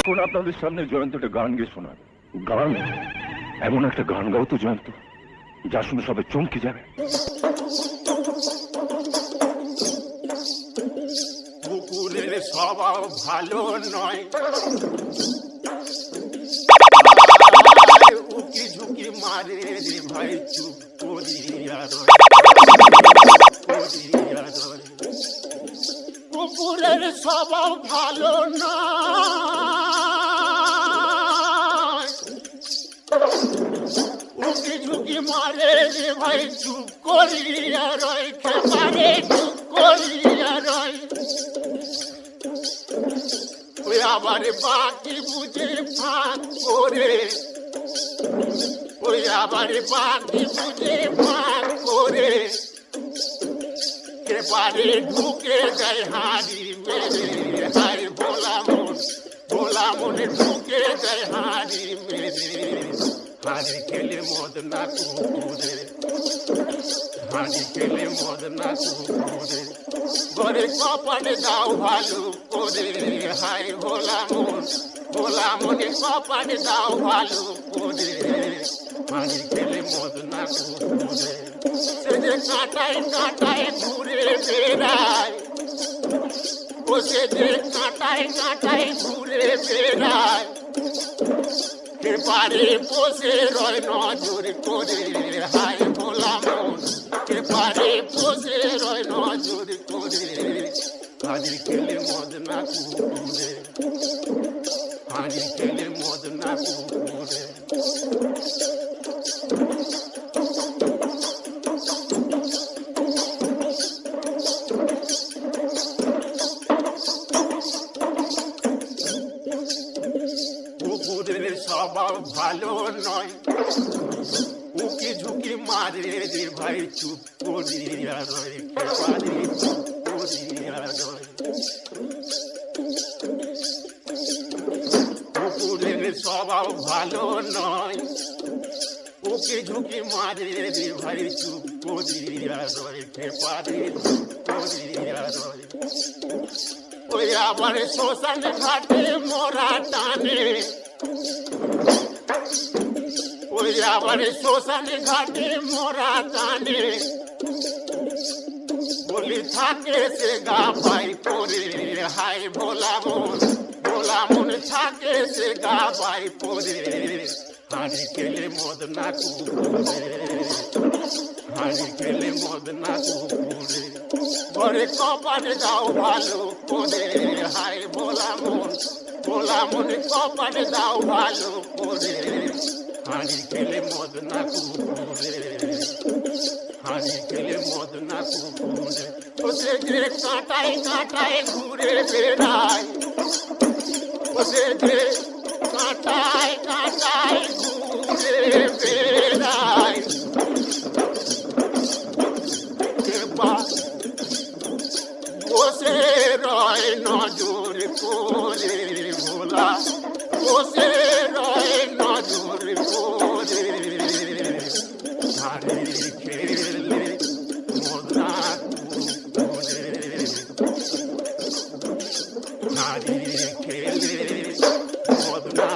এখন আপনাদের সামনে জয়ন্ত একটা গান গিয়ে শোনান গান? এমন একটা গান গাও তো জয়ন্ত, যা শুনে সবাই চমকে যাবে। স্বভাব ভালো নয়। ভাই, চুপ করিয়া রয়। করিয়া কুকুরের স্বভাব ভালো নয়। ঝুঁকি মারে রে ভাই চুপ করিয়া রয় খেপারে চুপ করিয়া রয় ওই আবার বাকি বুঝে ফাঁক করে ওই আবার বাকি বুঝে ফাঁক করে এবারে ঢুকে যায় হাড়ি মেরে হাই ভোলা মন ভোলা মনে ঢুকে যায় হাড়ি মেরে হাড়ি খেলে মদ না কুকুরে হাড়ি খেলে মদ না কুকুরে ঘরে কপালে দাও ভালো করে হাই ভোলা মন ভোলা মনে কপালে দাও ভালো করে হাড়ি খেলে মদ না কুকুরে সে যে কাঁটায় কাঁটায় ঘুরে বেড়ায় ও সে যে কাঁটায় কাঁটায় ঘুরে বেড়ায় এবারে বসে রয় নজর করে, হায় ভোলা মন এবারে বসে রয় নজর করে? হাজির খেলে মদ না কুকুরে হাজির খেলে মদ না কুকুরে স্বভাব ভালো নয়। উকি ঝুঁকি মারে রে ভাই, চুপ করিয়া রয় চুপ করিয়া রয়। কুকুরের স্বভাব ভালো নয়। ওকে ঝুঁকি মারে রে ভাই, চুপ করিয়া রয় পারে চুপ করিয়া রয়। ওই আবার শ্মশান ঘাটে মরা টানে ওই আবার শ্মশান ঘাটে মরা টানে বলি, থাকে সে গা পাই পরে। হাই ভোলা মন ভোলা মন, থাকে সে গা পাই পরে। হাঁড়ি খেলে মদ না কুকুরে হাঁড়ি খেলে মদ না কুকুরে ঘরে কপালে দাও ভালো করে। হাই ভোলা ভোলা মনে কপালে দাও ভালো করে হাঁড়ি খেলে মদ না কুকুরে হাঁড়ি খেলে মদ না কুকুরে ওসে যে কাঁটায় কাঁটায় ঘুরে বেড়ায় ওসে যে কাঁটায় কাঁটায় ঘুরে বসে রয় নজর করে ভোলা বসে রয় নজর করে ধারে খেলে মোদা করে নারী খেলে মোদা